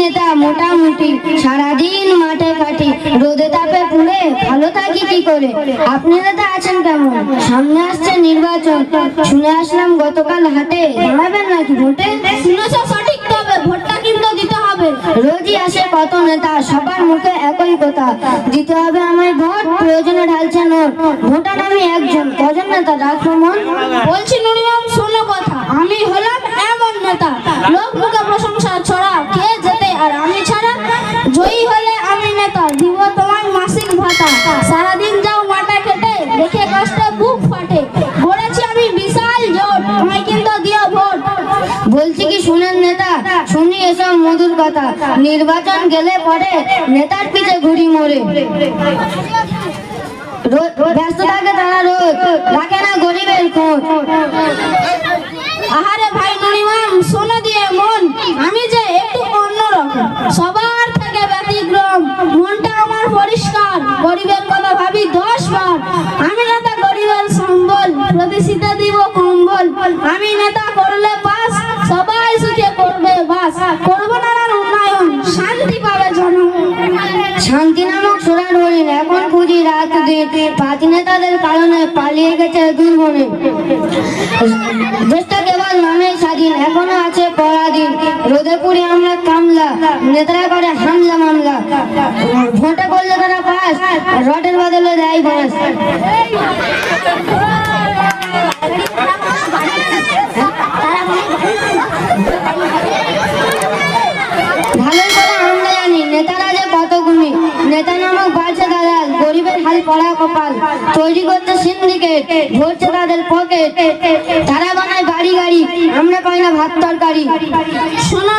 নেতা মোটামুটি সারাদিন মাঠে কাটি রোদে তাপে পুড়ে ভালো থাকি কি করে? আপনারা তো আছেন কেমন? সামনে আসছে নির্বাচন শুনে আসলাম গতকাল হাটে দাঁড়াবেন নাকি ভোটে? সঠিক তবে ভোটটা কিন্তু দিতে হবে। রোজই আসে কত নেতা সবার মুখে একই কথা দিতে হবে আমার ভোট প্রয়োজনে ঢালছে নোট। ভোটার আমি একজন কজন নেতা রাখব বলছি নুরিমাম শোনো কথা। আমি শুনেন নেতা, শুনি এসব মধুর কথা। নির্বাচন গেলে পরে নেতার পিছে ঘুরি মরে ব্যস্ত থাকে তারা রোজ না গরিবের খোঁজ। আহারে ভাই দিয়ে মন, আমি যে একটু অন্যরকম। সবার থেকে ব্যতিক্রম, মনটা আমার পরিষ্কার। গরিবের কথা ভাবি দশ বার। আমি নেতা গরিবের সম্বল দিব কম্বল। আমি নেতা করলে শান্তি পাবে নামক সোনার হরিণ এখন খুঁজি রাত দিন পাতি নেতাদের কারণে পালিয়ে গেছে দুর্বনে দেশটা কেবল নামে স্বাধীন, এখনও আছে পরাধীন। রোদে পুড়ে আমরা কামলা, নেতারা করে হামলা মামলা। ভোটে করলে তারা পাস, রটের বদলে দেয় বাস। গরিবের হাল পড়া কপাল। তৈরি করছে সিন্ডিকেট ভরছে তাদের পকেট তারা বানায় বাড়ি গাড়ি, আমরা পাই না ভাত তরকারি। শোনো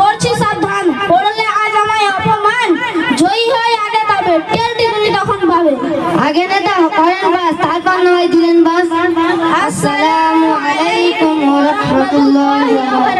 করছি সাবধান। পড়লে আজ আমায় অপমান। জয়ী হয় আগে তবে তুমি তখন পাবে। আগে নেতা করেন বাস, তারপর নয় দিলেন বাস। আসসালামু আলাইকুম ওয়া